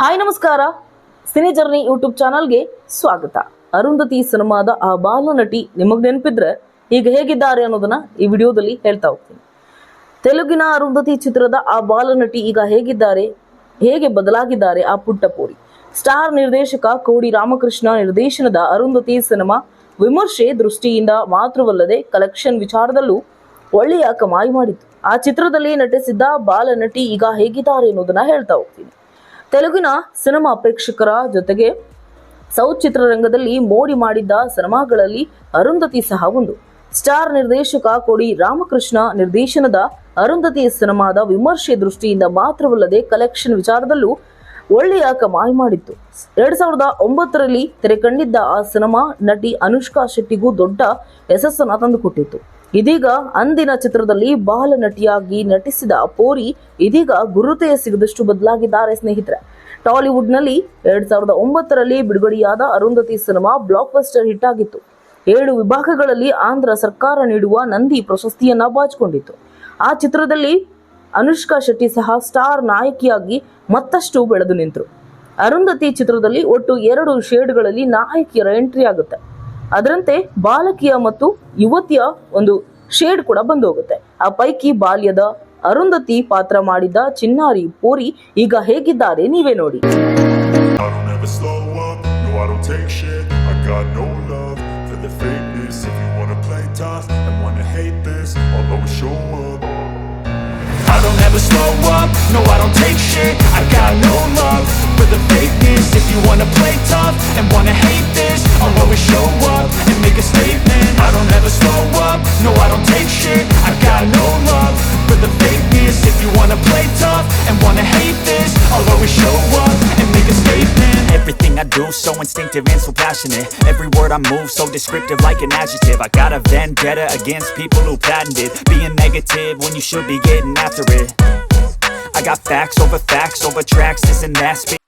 Hi, ನಮಸ್ಕಾರ. Cine journey YouTube ಚಾನಲ್ಗೆ ಸ್ವಾಗತ. ಅರುಂಧತಿ ಸಿನಿಮಾದ ಆ ಬಾಲ ನಟಿ ನಿಮಗ್ ನೆನಪಿದ್ರೆ ಈಗ ಹೇಗಿದ್ದಾರೆ ಅನ್ನೋದನ್ನ ಈ ವಿಡಿಯೋದಲ್ಲಿ ಹೇಳ್ತಾ ಹೋಗ್ತೀನಿ. ತೆಲುಗಿನ ಅರುಂಧತಿ ಚಿತ್ರದ ಆ ಬಾಲ ನಟಿ ಈಗ ಹೇಗಿದ್ದಾರೆ, ಹೇಗೆ ಬದಲಾಗಿದ್ದಾರೆ ಆ ಪುಟ್ಟ ಪೋರಿ ಸ್ಟಾರ್ ನಿರ್ದೇಶಕ ಕೋಡಿ ರಾಮಕೃಷ್ಣ ನಿರ್ದೇಶನದ ಅರುಂಧತಿ ಸಿನಿಮಾ ವಿಮರ್ಶೆ ದೃಷ್ಟಿಯಿಂದ ಮಾತ್ರವಲ್ಲದೆ ಕಲೆಕ್ಷನ್ ವಿಚಾರದಲ್ಲೂ ಒಳ್ಳೆಯ ಕಮಾಯಿ ಮಾಡಿತು ಆ ಚಿತ್ರದಲ್ಲಿ ನಟಿಸಿದ್ದ ಬಾಲ ನಟಿ ಈಗ ಹೇಗಿದ್ದಾರೆ ಅನ್ನೋದನ್ನ ಹೇಳ್ತಾ ಹೋಗ್ತೀನಿ. ತೆಲುಗಿನ ಸಿನಿಮಾ ಪ್ರೇಕ್ಷಕರ ಜೊತೆಗೆ ಸೌತ್ ಚಿತ್ರರಂಗದಲ್ಲಿ ಮೋಡಿ ಮಾಡಿದ್ದ ಸಿನಿಮಾಗಳಲ್ಲಿ ಅರುಂಧತಿ ಸಹ ಒಂದು. ಸ್ಟಾರ್ ನಿರ್ದೇಶಕ ಕೊಡಿ ರಾಮಕೃಷ್ಣ ನಿರ್ದೇಶನದ ಅರುಂಧತಿ ಸಿನಿಮಾದ ವಿಮರ್ಶೆ ದೃಷ್ಟಿಯಿಂದ ಮಾತ್ರವಲ್ಲದೆ ಕಲೆಕ್ಷನ್ ವಿಚಾರದಲ್ಲೂ ಒಳ್ಳೆಯ ಕಮಾಯಿ ಮಾಡಿತ್ತು. ಎರಡ್ ಸಾವಿರದ ಒಂಬತ್ತರಲ್ಲಿ ತೆರೆ ಕಂಡಿದ್ದ ಆ ಸಿನಿಮಾ ನಟಿ ಅನುಷ್ಕಾ ಶೆಟ್ಟಿಗೂ ದೊಡ್ಡ ಯಶಸ್ಸನ್ನ ತಂದುಕೊಟ್ಟಿತ್ತು. ಇದೀಗ ಅಂದಿನ ಚಿತ್ರದಲ್ಲಿ ಬಾಲ ನಟಿಯಾಗಿ ನಟಿಸಿದ ಪೋರಿ ಇದೀಗ ಗುರುತೆಯ ಸಿಗದಷ್ಟು ಬದಲಾಗಿದ್ದಾರೆ ಸ್ನೇಹಿತರೆ. ಟಾಲಿವುಡ್ನಲ್ಲಿ ಎರಡ್ ಸಾವಿರದ ಒಂಬತ್ತರಲ್ಲಿ ಬಿಡುಗಡೆಯಾದ Arundhati cinema blockbuster hit ಆಗಿತ್ತು ಏಳು ವಿಭಾಗಗಳಲ್ಲಿ ಆಂಧ್ರ ಸರ್ಕಾರ ನೀಡುವ ನಂದಿ ಪ್ರಶಸ್ತಿಯನ್ನ ಬಾಚಿಕೊಂಡಿತ್ತು. ಆ ಚಿತ್ರದಲ್ಲಿ ಅನುಷ್ಕಾ ಶೆಟ್ಟಿ ಸಹ ಸ್ಟಾರ್ ನಾಯಕಿಯಾಗಿ ಮತ್ತಷ್ಟು ಬೆಳೆದು ನಿಂತರು. ಅರುಂಧತಿ ಚಿತ್ರದಲ್ಲಿ ಒಟ್ಟು ಎರಡು ಶೇಡ್ಗಳಲ್ಲಿ ನಾಯಕಿಯರ ಎಂಟ್ರಿ ಆಗುತ್ತೆ. ಅದರಂತೆ ಬಾಲಕಿಯ ಮತ್ತು ಯುವತಿಯ ಒಂದು ಶೇಡ್ ಕೂಡ ಬಂದು ಹೋಗುತ್ತೆ ಆ ಪೈಕಿ ಬಾಲ್ಯದ ಅರುಂಧತಿ ಪಾತ್ರ ಮಾಡಿದ ಚಿನ್ನಾರಿ ಪೂರಿ ಈಗ ಹೇಗಿದ್ದಾರೆ ನೀವೇ ನೋಡಿ. Wanna play tough and wanna hate this I'll always show up and make a statement. Everything I do so instinctive and so passionate. Every word I move so descriptive like an adjective. I got a vendetta against people who patented Being negative when you should be getting after it. I got facts over facts over tracks, isn't that?